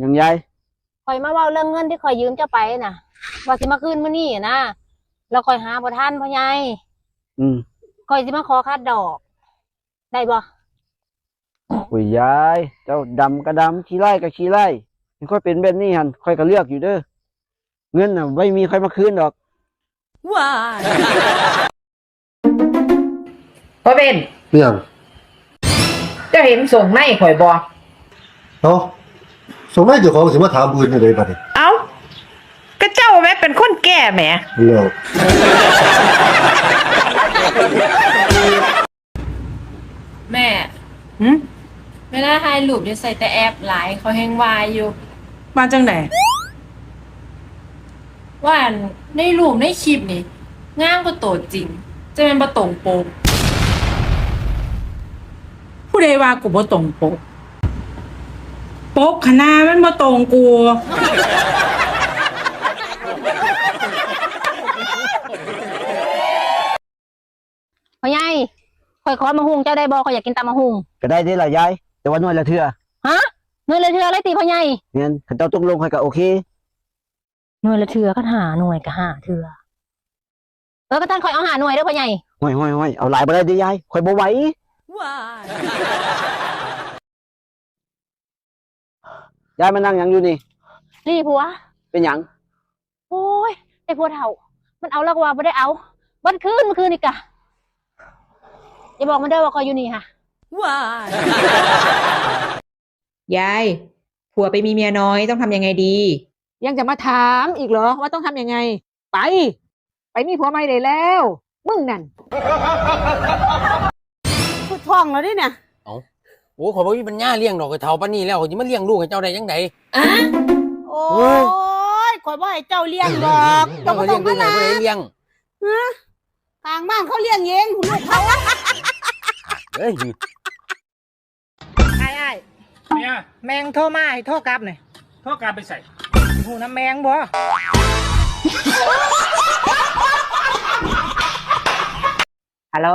ยังยายคอยมาเว่าเรื่องเงินที่คอยยืมเจ้าไปน่ะ ว่าสิมาคืนมื้อนี้นะแล้วคอยหาบ่ทันพ่อใหญ่อืมคอยสิมาขอค่าดอก ได้บ่โอ้ยยาย เจ้าดำก็ดำขี้ไล่ก็ขี้ไล่มันค่อยเป็นแบบนี้หันค่อยก็เลือกอยู่เด้อเงินน่ะไม่มีใครมาคืนดอกพ่อเบนเรื่องเจะเห็นส่งในข่อยบอเนาะ สมัยเจ้าของสิมาถามอื่นได้บัดนี้เอ้าก็เจ้าแม่เป็นคนแก่แหมเลิกแม่หึเวลาถ่ายรูปจะใส่แต่แอปหลายเขาแหงวายอยู่ มาจังไหนว่าอันในรูปในคลิปนี่ง่างก็โตจริง จะเป็นประตรงโปก ผู้ใดว่ากูบ่ตรงปก ปกคณะมันบ่ตรงกูพ่อใหญ่คอยขอมาหุงเจ้าได้บ่คอยอยากกินตำมะฮุงก็ได้เด้อล่ะยาย แต่ว่าน้อยละเทื่อฮะหน่วยละเทืออะไรตีพ่อใหญ่เงินคันเจ้าตกลงค่อยก็โอเค หน่วยละเทือก็หาหน่วยก็หาเทือเออก็ท่านคอยเอาหาหน่วยเด้อพ่อใหญ่ห้อยห้อยห้อยเอาหลายบ่ได้เด้อยายค่อยบ่ไหว ยายมานั่งหยังอยู่นี่ นี่ผัว เป็นหยังโอ้ยไอ้ผัวเฒ่า มันเอาแล้วก็ว่าบ่ได้เอาวันคืนเมื่อคืนนี่กะอย่าบอกมันเด้อว่าคอยอยู่นี่ค่ะ ยายผัวไปมีเมียน้อยต้องทำยังไงดี ยังจะมาถามอีกเหรอว่าต้องทำยังไง ไป ไปมีผัวใหม่ได้แล้ว มึงนั่นพูดท่องแล้วดิเนี่ยโอ้ ขอยบ่มีปัญญาเลี้ยงดอกไอ้เฒ่าปานนี้แล้วข่อยสิมาเลี้ยงลูกให้เจ้าได้จังไดโอ้ยข่อยบ่ให้เจ้าเลี้ยงดอกเจ้าเจ้าก็ก็เลี้ต้ยองงลูมากให้นะผู้ใดเลี้ยงทางบ้านเขาเลี้ยงเองลูกเขาเอ้ยไอ้ไอ้เนี่ยแมงโทรมาให้โทรกลับหน่อยโทษการไปใส่หูน้ำแมงบ่ฮัลโหล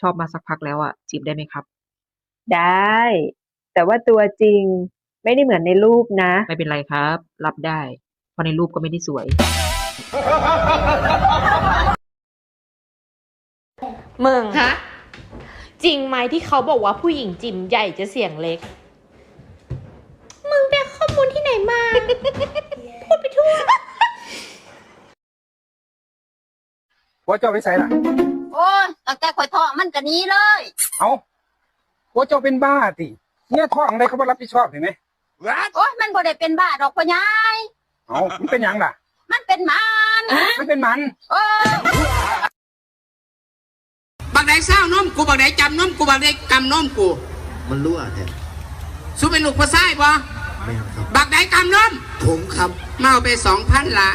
ชอบมาสักพักแล้วอะจีบได้ไหมครับ ได้ แต่ว่าตัวจริงไม่ได้เหมือนในรูปนะ ไม่เป็นไรครับ รับได้ เพราะในรูปก็ไม่ได้สวย มึง ฮะ จริงไหมที่เขาบอกว่าผู้หญิงจิ๋มใหญ่จะเสียงเล็ก มึงไปเอาข้อมูลที่ไหนมา พูดไปทั่วผัวเจ้าไปใส่ล่ะ โอ้ยตั้งแต่ข่อยท้องมันก็หนี้เลย เอา ผัวเจ้าเป็นบ้าติเนี่ยท้องได้เขาบ่รับผิดชอบเห็นไหมโอ้ยมันบ่ได้เป็นบ้าดอกพ่อใหญ่เอามันเป็นหยังล่ะ มันเป็นหมันมันเป็นหมัน เออ บักไดเศร้านมกูบักไดจำนมกูบักไดกำนมกู มันรั่วแท้สู้เป็นลูกพ่อไส้บ่แม่นครับ บักไดกำนมผมครับมาเอาไป2,000ละ